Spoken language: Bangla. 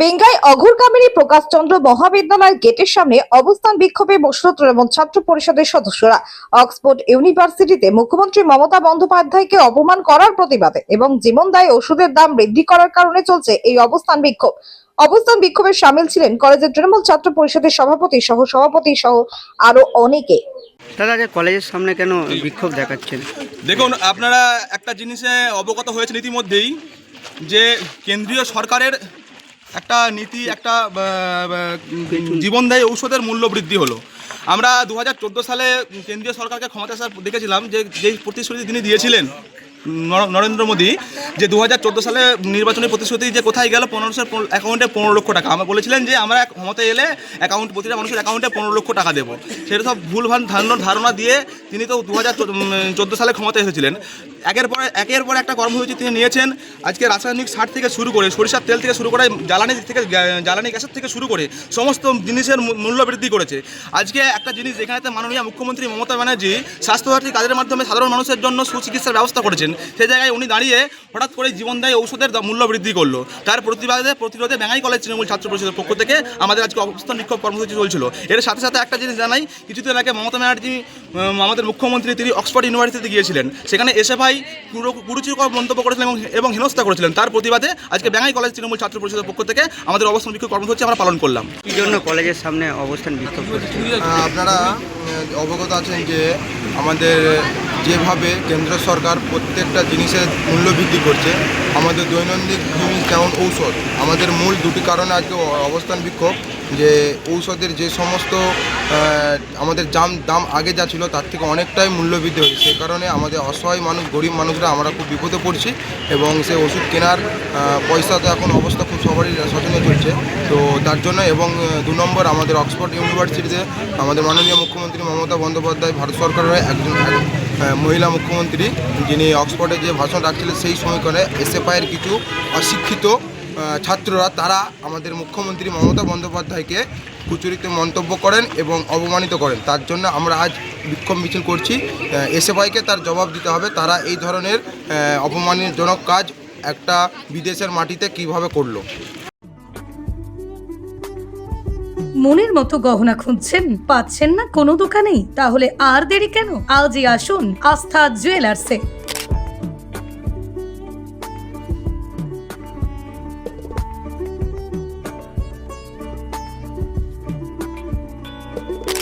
বেঙ্গাই অঘোর কামিনী প্রকাশচন্দ্র মহাবিদ্যালয়ের গেটের সামনে অবস্থান বিক্ষোভে বসল তৃণমূল ছাত্র পরিষদের সদস্যরা। অক্সফোর্ড ইউনিভার্সিটিতে মুখ্যমন্ত্রী মমতা বন্দ্যোপাধ্যায়কে অপমান করার প্রতিবাদে এবং জীবন দায় ওষুধের দাম বৃদ্ধি করার কারণে চলছে এই অবস্থান বিক্ষোভ। অবস্থান বিক্ষোভে সামিল ছিলেন কলেজের তৃণমূল ছাত্র পরিষদের সভাপতি সহ সভাপতি সহ আরও অনেকে। দাদা যে কলেজের সামনে কেন বিক্ষোভ দেখাচ্ছেন? দেখুন আপনারা একটা জিনিসে অবগত হয়েছেন ইতিমধ্যেই যে কেন্দ্রীয় সরকারের একটা নীতি একটা জীবন দেয় জীবনদায়ী ঔষধের মূল্য বৃদ্ধি হলো। আমরা দু হাজার চোদ্দ সালে কেন্দ্রীয় সরকারকে ক্ষমতা আসার দেখেছিলাম যে যেই প্রতিশ্রুতি তিনি দিয়েছিলেন নরেন্দ্র মোদী যে দু হাজার চোদ্দ সালে নির্বাচনী প্রতিশ্রুতি যে কোথায় গেল পনেরোশো অ্যাকাউন্টে পনেরো লক্ষ টাকা। আমরা বলেছিলেন যে আমরা ক্ষমতায় এলে অ্যাকাউন্ট প্রতিটা মানুষের অ্যাকাউন্টে পনেরো লক্ষ টাকা দেবো। সেটা সব ভুলভাল ধারণা ধারণা দিয়ে তিনি তো দু হাজার চোদ্দ সালে ক্ষমতা এসেছিলেন। একের পর একের পর একটা কর্মসূচি তিনি নিয়েছেন। আজকে রাসায়নিক সার থেকে শুরু করে সরিষার তেল থেকে শুরু করে জ্বালানি থেকে জ্বালানি গ্যাসের থেকে শুরু করে সমস্ত জিনিসের মূল্য বৃদ্ধি করেছে। আজকে একটা জিনিস যেখানে মাননীয় মুখ্যমন্ত্রী মমতা ব্যানার্জি স্বাস্থ্যসাথী কাজের মাধ্যমে সাধারণ মানুষের জন্য সুচিকিৎসার ব্যবস্থা করেছেন। সেই জায়গায় উনি দাঁড়িয়ে হঠাৎ করে জীবনদায়ী ঔষধের মূল্য বৃদ্ধি করল। তার প্রতিবাদে প্রতিরোধে ব্যাঙ্গাই কলেজ তৃণমূল ছাত্র পরিষদের পক্ষ থেকে আমাদের আজকে অবস্থান বিক্ষোভ কর্মসূচি চলছিল। এর সাথে সাথে একটা জিনিস জানাই কিছুদিন আগে মমতা ব্যানার্জি আমাদের মুখ্যমন্ত্রী তিনি অক্সফোর্ড ইউনিভার্সিটিতে গিয়েছিলেন। সেখানে এসে ভাই পুরো কুরুচিকর মন্তব্য করেছিলেন এবং এবং হেনস্থা করেছিলেন। তার প্রতিবাদে আজকে ব্যাঙ্গাই কলেজ তৃণমূল ছাত্র পরিষদের পক্ষ থেকে আমাদের অবস্থান বিক্ষোভ কর্মসূচি আমরা পালন করলাম। কি জন্য কলেজের সামনে অবস্থান বিক্ষোভ আপনারা অবগত আছেন যে আমাদের যেভাবে কেন্দ্র সরকার প্রত্যেকটা জিনিসের মূল্য বৃদ্ধি করছে আমাদের দৈনন্দিন জিনিস যেমন ঔষধ আমাদের মূল দুটি কারণে আজকে অবস্থান বিক্ষোভ। যে ঔষধের যে সমস্ত আমাদের দাম দাম আগে যা ছিল তার থেকে অনেকটাই মূল্য বৃদ্ধি হয়েছে। সেই কারণে আমাদের অসহায় মানুষ, গরিব মানুষরা আমরা খুব বিপদে পড়ছি এবং সেই ওষুধ কেনার পয়সা তো এখন অবস্থা খুব সবারই শোচনীয় চলছে। তো তার জন্য এবং দু নম্বর আমাদের অক্সফোর্ড ইউনিভার্সিটিতে আমাদের মাননীয় মুখ্যমন্ত্রী মমতা বন্দ্যোপাধ্যায় ভারত সরকারের একজন মহিলা মুখ্যমন্ত্রী, যিনি অক্সফোর্ডে যে ভাষণ রাখছিলেন সেই সময়কালে এসএফআইয়ের কিছু অশিক্ষিত ছাত্ররা, তারা আমাদের মুখ্যমন্ত্রী মমতা বন্দ্যোপাধ্যায়কে কুচুরিতে মন্তব্য করেন এবং অপমানিত করেন। তার জন্য আমরা আজ বিক্ষোভ মিছিল করছি। এসএফআইকে তার জবাব দিতে হবে। তারা এই ধরনের অপমানজনক কাজ একটা বিদেশের মাটিতে কীভাবে করল? মনের মতো গহনা খুঁজছেন? পাচ্ছেন না? কোনো দোকানেই? তাহলে আর দেরি কেন? আজই আসুন আস্থা জুয়েলার্সে।